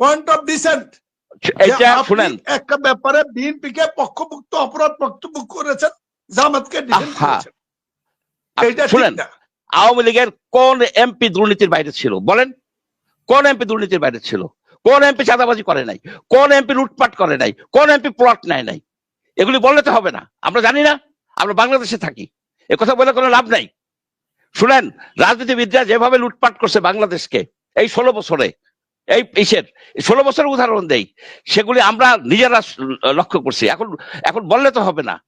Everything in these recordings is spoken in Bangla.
পয়েন্ট অফ ডিসেন্ট এটা শুনেন। একটা ব্যাপারে বিএনপি কে পক্ষভুক্ত অপরাধ বক্তব্য করেছেন জামাতকে ডিফেন্ড করেছেন। এইটা শুনেন আওয়ামী লীগের কোন এমপি দুর্নীতির বাইরে ছিল? বলেন কোন এমপি দুর্নীতির বাইরে ছিল? কোন এমপি চাঁদাবাজি করে নাই? কোন এমপি লুটপাট করে নাই? কোন এমপি প্লট নেয় নাই? এগুলি বললে তো হবে না। আমরা জানি না আমরা বাংলাদেশে থাকি। এ কথা বলে কোনো লাভ নাই। শুনেন রাজনীতিবিদরা যেভাবে লুটপাট করছে বাংলাদেশকে এই ষোলো বছরে এই ইসের ষোলো বছরের উদাহরণ দেই। সেগুলি আমরা নিজেরা লক্ষ্য করছি। এখন এখন বললে তো হবে না।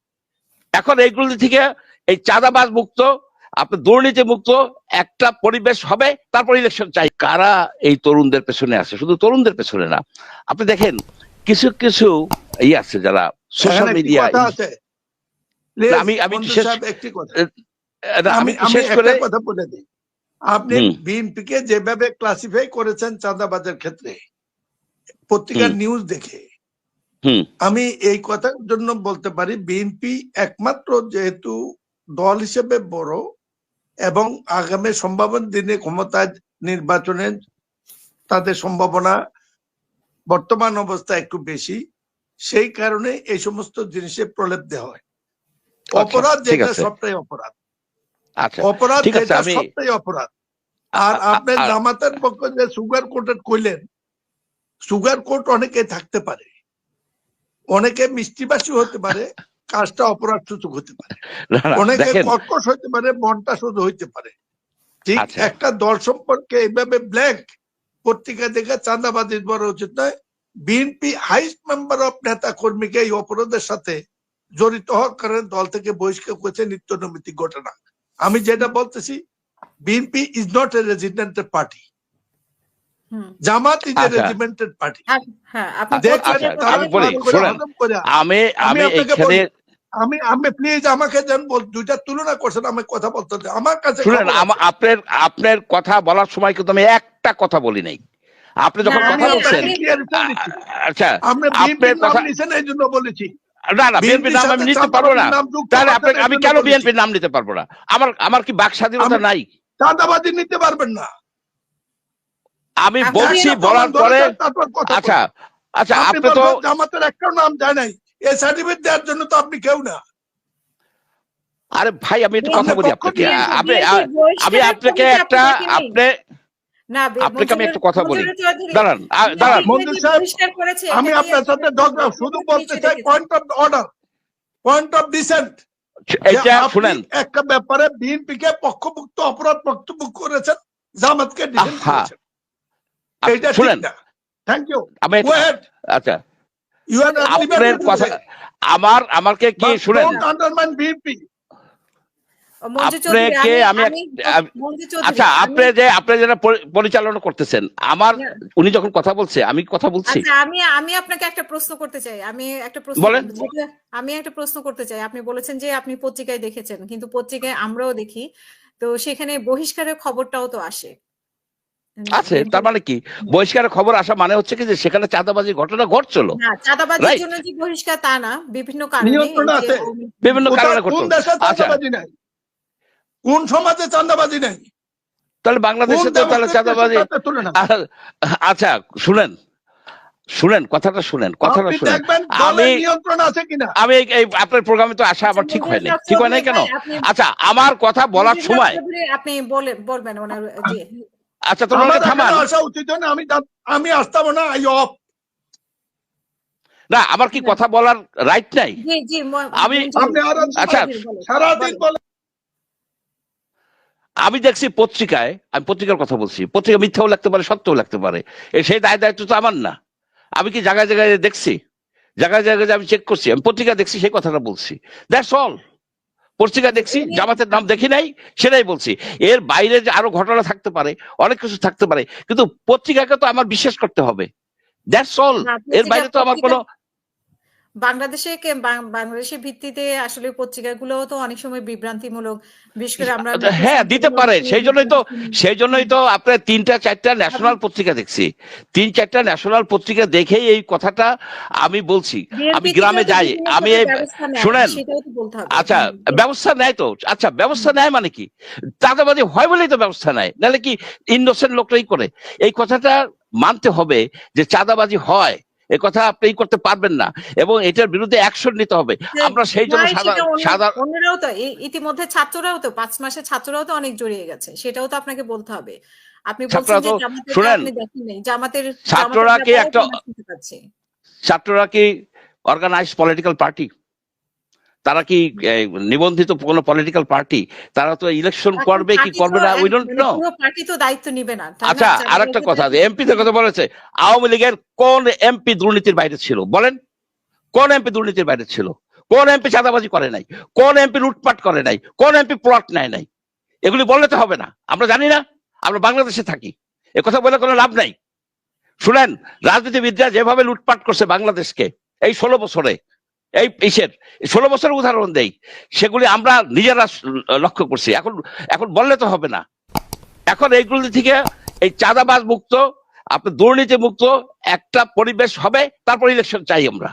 এখন এইগুলি থেকে এই চাঁদাবাজ মুক্ত আপনার দুর্নীতি মুক্ত একটা পরিবেশ হবে তারপর ইলেকশন চাই। কারা এই তরুণদের পেছনে আছে? শুধু তরুণদের পেছনে না। আপনি দেখেন কিছু কিছু ই আছে যারা সোশ্যাল মিডিয়া আমি- আমি একটা করে কথা বলে দিই। আপনি হুম। বিএনপি কে যেভাবে ক্লাসিফাই করেছেন চাঁদাবাজের ক্ষেত্রে পত্রিকার নিউজ দেখে আমি এই কথার জন্য বলতে পারি বিএনপি একমাত্র যেহেতু দল হিসেবে বড় এবং আগামী সম্ভাবনা দিনে ক্ষমতায় নির্বাচনে তাদের সম্ভাবনা বর্তমান অবস্থা একটু বেশি সেই কারণে এই সমস্ত জিনিসে প্রলেপ দেওয়া হয়। অপরাধ ঠিক যেটা সবটাই অপরাধ। আচ্ছা অপরাধ যেটা সবটাই অপরাধ। আর আপনি জামাতের পক্ষে যে সুগার কোটেড কইলেন সুগার কোট অনেকে থাকতে পারে। অনেকে মিষ্টিবাসী হতে পারে কাজটা অপরাধ সূচক হতে পারে। অনেকে কর্কশ হতে পারে মনটা শুধু হইতে পারে। ঠিক আচ্ছা। একটা দল সম্পর্কে এইভাবে ব্ল্যাক পত্রিকা দেখে চাঁদাবাজি করা উচিত নয়। বিএনপি হাইস্ট মেম্বার অফ নেতা কর্মীকে এই অপরাধের সাথে জড়িত হওয়ার কারণে দল থেকে বহিষ্কার করেছে নিত্য নৈমিত্তিক ঘটনা। আমি যেটা বলতেছি BNP is not a regimented party Jamaat is a. Regimented party আমি আমি এখানে আমি আমি প্লিজ আমাকে যেন দুইটা তুলনা করছেন আমি কথা বলতে আমার কাছে শুনেন। আপনার আপনার কথা বলার সময় কিন্তু আমি একটা কথা বলি নাই। আপনি যখন কথা বলছেন। আচ্ছা আপনার কথা- নিছেন এই জন্য বলেছি। না না বিএনপির নাম আমি নিতে পারব না। তাহলে আপনাকে আমি কেন বিএনপির নাম নিতে পারব না? আমার আমার কি বাক স্বাধীনতা নাই? চাঁদাবাজি নিতে পারবেন না। আমি বলছি বলার পরে আচ্ছা আচ্ছা আপনি তো জামাতের একটা নাম যায় নাই। এই সার্টিফিকেট দেওয়ার জন্য তো আপনি কেউ না। আরে ভাই আমি একটু কথা বলি আপনাকে। আপনি আমি আপনাকে একটা আপনি আপনাকে আমি একটা কথা বলি। দাঁড়ান দাঁড়ান। মঞ্জুর সাহেব, আমি আপনার সাথে শুধু বলতে চাই। Point of order point of dissent এটা শুনেন একটা ব্যাপারে বিএনপি কে পক্ষভুক্ত অপরাধ বক্তব্য করেছেন জামাতকে ডিফেন্ড করেছেন। এইটা শুনেন। থ্যাংক ইউ আমি আচ্ছা। ইউ আর আপনার কথা আমার আমাকে কি শুনেন? আন্ডারমাইন বিএনপি আপনাকে আমি আমি এক- মঞ্জু চৌধুরী, আচ্ছা আপনি যে আপনি যারা পরিচালনা করতেছেন আমার হ্যাঁ। উনি যখন কথা বলছে আমি কথা বলছি। আচ্ছা আমি আমি আপনাকে একটা প্রশ্ন করতে চাই আমি একটা প্রশ্ন আমি একটা প্রশ্ন করতে চাই আপনি বলেছেন যে আপনি পত্রিকায় দেখেছেন কিন্তু পত্রিকায় আমরাও দেখি তো সেখানে বহিষ্কারের খবরটাও তো আসে। আছে তার মানে কি? বহিষ্কারের খবর আসা মানে হচ্ছে কি যে সেখানে চাঁদাবাজির ঘটনা ঘটছিল। চাঁদাবাজির জন্য যে বহিষ্কার তা না বিভিন্ন কারণে বিভিন্ন কারণে ঘটছিল আচ্ছা। কোন সমাজে চাঁদাবাজি নেই? তাহলে বাংলাদেশে তো তাহলে চাঁদাবাজি আচ্ছা শুনেন। শুনেন কথাটা শুনেন কথাটা শুনেন। দেখবেন আমি নিয়ন্ত্রণ আছে কিনা? আমি এই- আপনার প্রোগ্রামে তো আসা আমার ঠিক হয়নি। ঠিক হয় নাই কেন? আচ্ছা আমার কথা বলার সময় আপনি বলেন বলবেন ওনার জি। আচ্ছা আমার তোমাকে এখানে থামান আসা উচিত না আমি আমি আসতাম না আই অফ। না আমার কি কথা বলার রাইট নাই? জি জি আমি- আপনি আচ্ছা, সারাদিন বলেন। আমি দেখছি পত্রিকায় আমি পত্রিকার কথা বলছি পত্রিকা মিথ্যাও লাগতে পারে সত্যও লাগতে পারে। সেই দায় দায়িত্ব তো আমার না। আমি কি জায়গায় জায়গায় দেখছি? জায়গায় জায়গায় আমি চেক করছি আমি পত্রিকা দেখছি সেই কথাটা বলছি। দ্যাটস অল পত্রিকা দেখছি জামাতের নাম দেখি নাই সেটাই বলছি। এর বাইরে যে আরও ঘটনা থাকতে পারে অনেক কিছু থাকতে পারে কিন্তু পত্রিকাকে তো আমার বিশ্বাস করতে হবে। দ্যাটস অল এর বাইরে তো আমার কোনো বাংলাদেশে বাংলাদেশের ভিত্তিতে আসলে পত্রিকাগুলো তো অনেক সময় বিভ্রান্তিমূলক বিশেষ করে আমরা হ্যাঁ দিতে পারে। সেই জন্যই তো সেই জন্যই তো আপনার তিনটা চারটা ন্যাশনাল পত্রিকা দেখছি। তিন চারটা ন্যাশনাল পত্রিকা দেখেই এই কথাটা আমি বলছি। আমি গ্রামে যাই আমি শুনেন আচ্ছা ব্যবস্থা নেয় তো আচ্ছা ব্যবস্থা নেয় মানে কি? চাঁদাবাজি হয় বলেই তো ব্যবস্থা নেয় নাহলে কি ইনোসেন্ট লোকটাই করে? এই কথাটা মানতে হবে যে চাঁদাবাজি হয় এ কথা আপনি করতে পারবেন না। এবং এটার বিরুদ্ধে অ্যাকশন নিতে হবে। আমরা সেই জন্য সাধারণ অন্যরাও তো ইতিমধ্যে ছাত্ররাও তো পাঁচ মাসে ছাত্ররাও তো অনেক জড়িয়ে গেছে। সেটাও তো আপনাকে বলতে হবে। আপনি বলছেন যে শুনেন, জামাতের ছাত্ররা কি একটা-। ছাত্ররা কি অর্গানাইজ পলিটিক্যাল পার্টি তারা কি নিবন্ধিত কোনো পলিটিক্যাল পার্টি তারা তো ইলেকশন করবে কি করবে না উই ডোন্ট নো পার্টি তো দায়িত্ব নিবে না। আচ্ছা আরেকটা কথা দায়িত্ব এমপিদের কথা বলেছে আওয়ামী লীগের কোন এমপি দুর্নীতির বাইরে ছিল? বলেন কোন এমপি দুর্নীতির বাইরে ছিল? কোন এমপি চাঁদাবাজি করে নাই? কোন এমপি লুটপাট করে নাই? কোন এমপি প্লট নেয় নাই? এগুলি বললে তো হবে না আমরা জানি না আমরা বাংলাদেশে থাকি। এ কথা বলে কোনো লাভ নাই। শুনেন রাজনীতিবিদরা যেভাবে লুটপাট করছে বাংলাদেশকে এই ষোলো বছরে এই ইসের ষোলো বছরের উদাহরণ দেই। সেগুলি আমরা নিজেরা লক্ষ্য করছি। এখন এখন বললে তো হবে না। এখন এইগুলি থেকে এই চাঁদাবাজ মুক্ত আপনার দুর্নীতি মুক্ত, একটা পরিবেশ হবে, তারপর ইলেকশন চাই আমরা।